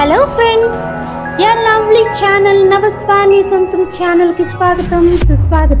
Hello friends యా lovely channel నవస్వాని సొంతం ఛానల్కి స్వాగతం సుస్వాగతం.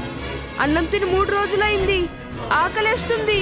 అన్నం తిని మూడు రోజులైంది. ఆకలేస్తుంది.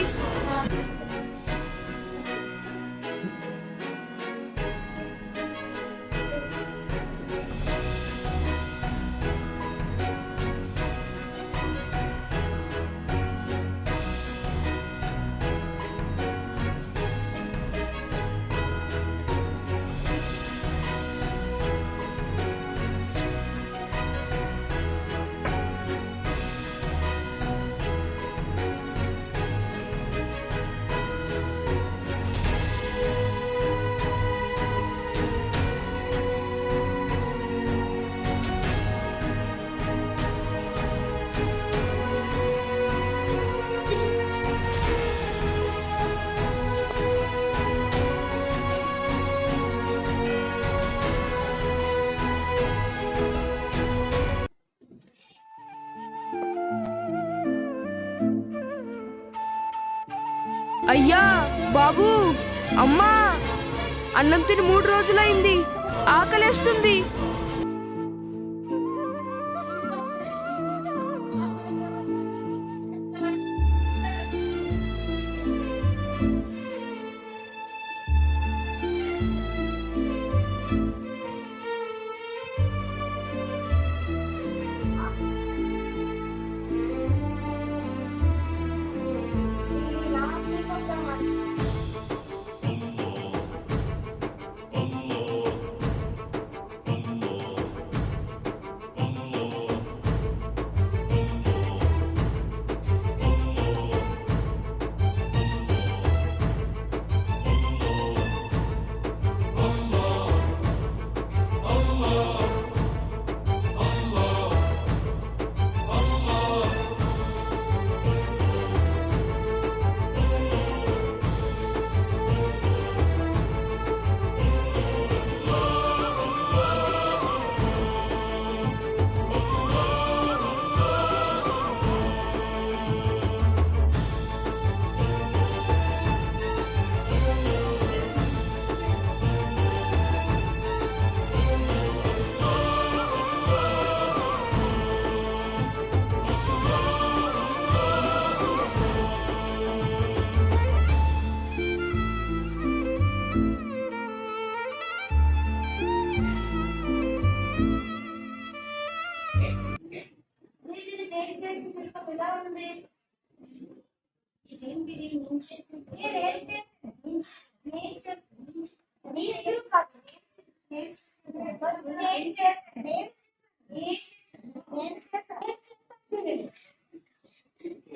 అయ్యా బాబు అమ్మా అన్నం తిని మూడు రోజులైంది ఆకలేస్తుంది.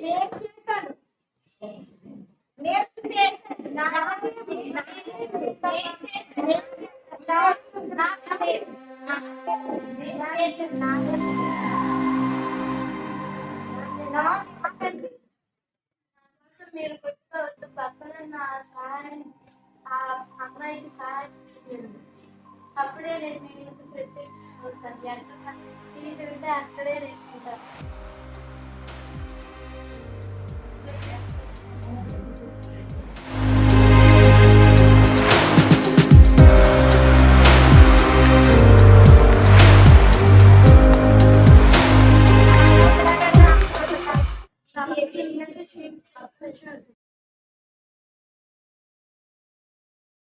నేను చేస్తాను నేను చేస్తాను నా మీరు కొట్టుకోవద్దు పక్కన నా సహాయం ఆ అమ్మాయికి సహాయం చేయండి అప్పుడే నేను మీకు ప్రత్యక్ష అవుతాను ఎక్కడ ఇది ఉంటే అక్కడే నేను